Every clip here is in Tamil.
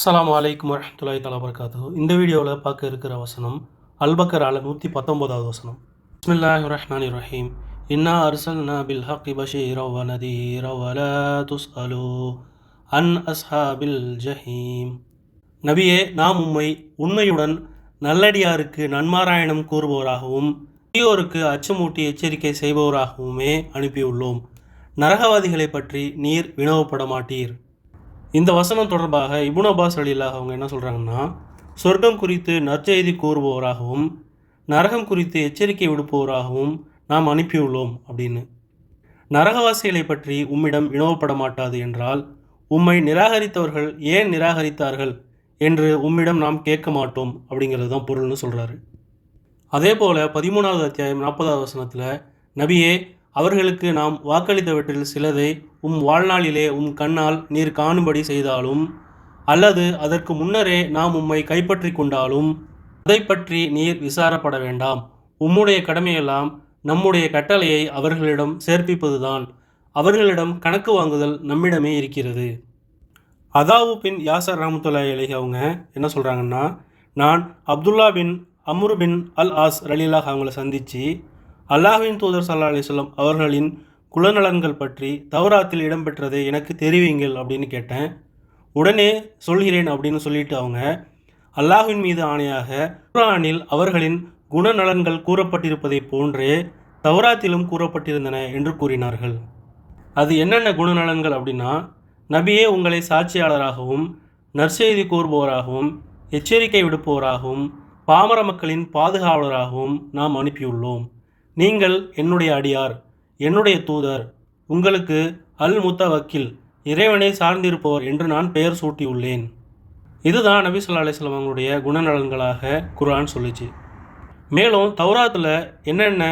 அஸ்லாம் வலைக்கம் வரஹ்மத்துல்லாஹி தலா வரகாத்து இந்த வீடியோவில் பார்க்க இருக்கிற வசனம் அல்பக்கரால் நூற்றி பத்தொம்போதாவது வசனம். பிஸ்மில்லாஹி ரஹ்மான் ரஹீம். இன்னா அர்சல்னா பில் ஹக்கி பஷீர நதி நதீர வலா துஸ்அலு அன் அஸ்ஹாபில் ஜஹீம். நபியே நாம் உம்மை உண்மையுடன் நல்லடியாருக்கு நன்மாராயணம் கூறுபவராகவும் தீயோருக்கு அச்சமூட்டி எச்சரிக்கை செய்பவராகவுமே அனுப்பியுள்ளோம். நரகவாதிகளை பற்றி நீர் வினவப்பட மாட்டீர் இந்த வசனம் தொடர்பாக இபுனபாஸ் அலிலாக அவங்க என்ன சொல்கிறாங்கன்னா சொர்க்கம் குறித்து நற்செய்தி கூறுபவராகவும் நரகம் குறித்து எச்சரிக்கை விடுப்பவராகவும் நாம் அனுப்பியுள்ளோம் அப்படின்னு. நரகவாசிகளை பற்றி உம்மிடம் வினவப்பட மாட்டாது என்றால் உம்மை நிராகரித்தவர்கள் ஏன் நிராகரித்தார்கள் என்று உம்மிடம் நாம் கேட்க மாட்டோம் அப்படிங்கிறது தான் பொருள்னு சொல்கிறாரு அதே போல் பதிமூணாவது அத்தியாயம் நாற்பதாவது வசனத்தில் நபியே அவர்களுக்கு நாம் வாக்களித்தவற்றில் சிலதை உம் வாழ்நாளிலே உம் கண்ணால் நீர் காணும்படி செய்தாலும் அல்லது அதற்கு முன்னரே நாம் உம்மை கைப்பற்றி கொண்டாலும் அதை பற்றி நீர் விசாரப்பட வேண்டாம். உம்முடைய கடமையெல்லாம் நம்முடைய கட்டளையை அவர்களிடம் சேர்ப்பிப்பதுதான். அவர்களிடம் கணக்கு வாங்குதல் நம்மிடமே இருக்கிறது. அதாவு பின் யாசர் ரஹமத்துல்லா அலிஹி அவங்க என்ன சொல்கிறாங்கன்னா நான் அப்துல்லா பின் அம்ரு பின் அல் ஆஸ் ரலீலாஹ் அவங்கள சந்தித்து அல்லாஹ்வின் தூதர் சல்லா அலிஸ்லம் அவர்களின் குலநலன்கள் பற்றி தௌராத்தில் இடம்பெற்றதை எனக்கு தெரிவிங்கள் அப்படின்னு கேட்டேன். உடனே சொல்கிறேன் அப்படின்னு சொல்லிட்டு அவங்க அல்லாஹ்வின் மீது ஆணையாக குர்ஆனில் அவர்களின் குணநலன்கள் கூறப்பட்டிருப்பதைப் போன்றே தௌராத்திலும் கூறப்பட்டிருந்தன என்று கூறினார்கள். அது என்னென்ன குணநலன்கள் அப்படின்னா நபியே உங்களை சாட்சியாளராகவும் நற்செய்தி கூறுபவராகவும் எச்சரிக்கை விடுப்பவராகவும் பாமர மக்களின் பாதுகாவலராகவும் நாம் அனுப்பியுள்ளோம். நீங்கள் என்னுடைய அடியார் என்னுடைய தூதர் உங்களுக்கு அல் முத்தவக்கில் இறைவனை சார்ந்திருப்பவர் என்று நான் பெயர் சூட்டியுள்ளேன். இதுதான் நபி சொல்லா அலிஸ்லாம் அவங்களுடைய குணநலன்களாக குர்ஆன் சொல்லுச்சு. மேலும் தௌராத்தில் என்னென்ன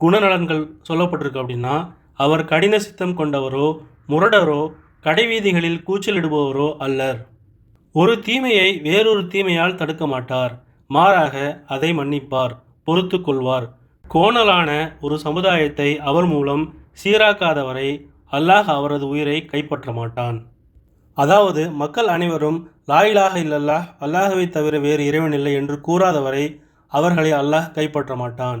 குணநலன்கள் சொல்லப்பட்டிருக்கு அப்படின்னா அவர் கடின சித்தம் கொண்டவரோ முரடரோ கடைவீதிகளில் கூச்சலிடுபவரோ அல்லர். ஒரு தீமையை வேறொரு தீமையால் தடுக்க மாட்டார் மாறாக அதை மன்னிப்பார் பொறுத்து கொள்வார். கோணலான ஒரு சமுதாயத்தை அவர் மூலம் சீராக்காதவரை அல்லாஹ் அவரது உயிரை கைப்பற்ற மாட்டான். அதாவது மக்கள் அனைவரும் லாயிலாக இல்லல்லாஹ் அல்லாஹவை தவிர வேறு இறைவனில்லை என்று கூறாதவரை அவர்களை அல்லாஹ் கைப்பற்ற மாட்டான்.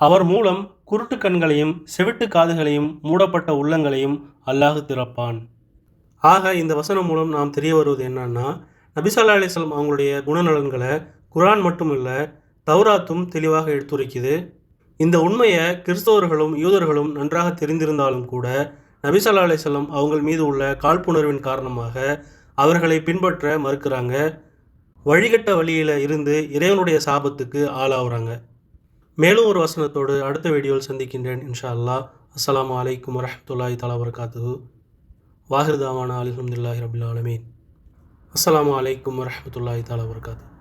அவர் மூலம் குருட்டு கண்களையும் செவிட்டு காதுகளையும் மூடப்பட்ட உள்ளங்களையும் அல்லாஹ் திறப்பான். ஆக இந்த வசனம் மூலம் நாம் தெரிய வருவது என்னன்னா நபிசல்லா அலிஸ்லாம் அவங்களுடைய குணநலன்களை குரான் மட்டும் இல்லை தௌராத்தும் தெளிவாக எடுத்துரைக்குது. இந்த உண்மையை கிறிஸ்தவர்களும் யூதர்களும் நன்றாக தெரிந்திருந்தாலும் கூட நபிசல்லா அலிசல்லம் அவங்க மீது உள்ள காழ்ப்புணர்வின் காரணமாக அவர்களை பின்பற்ற மறுக்கிறாங்க. வழிகட்ட வழியில் இருந்து இறைவனுடைய சாபத்துக்கு ஆளாகிறாங்க மேலும் ஒரு வசனத்தோடு அடுத்த வீடியோவில் சந்திக்கின்றேன் இன்ஷா அல்லாஹ் அஸ்லாம் அலைக்கும் வரமத்துல்லாஹி தலா வரகாத்து வாஹிர் தாவானா அல்ஹம்துலில்லாஹி ரபில் ஆலமீன். அஸ்ஸலாமு அலைக்கும் வரஹ்மத்துல்லாஹி தஆலா வபரகாத்துஹு.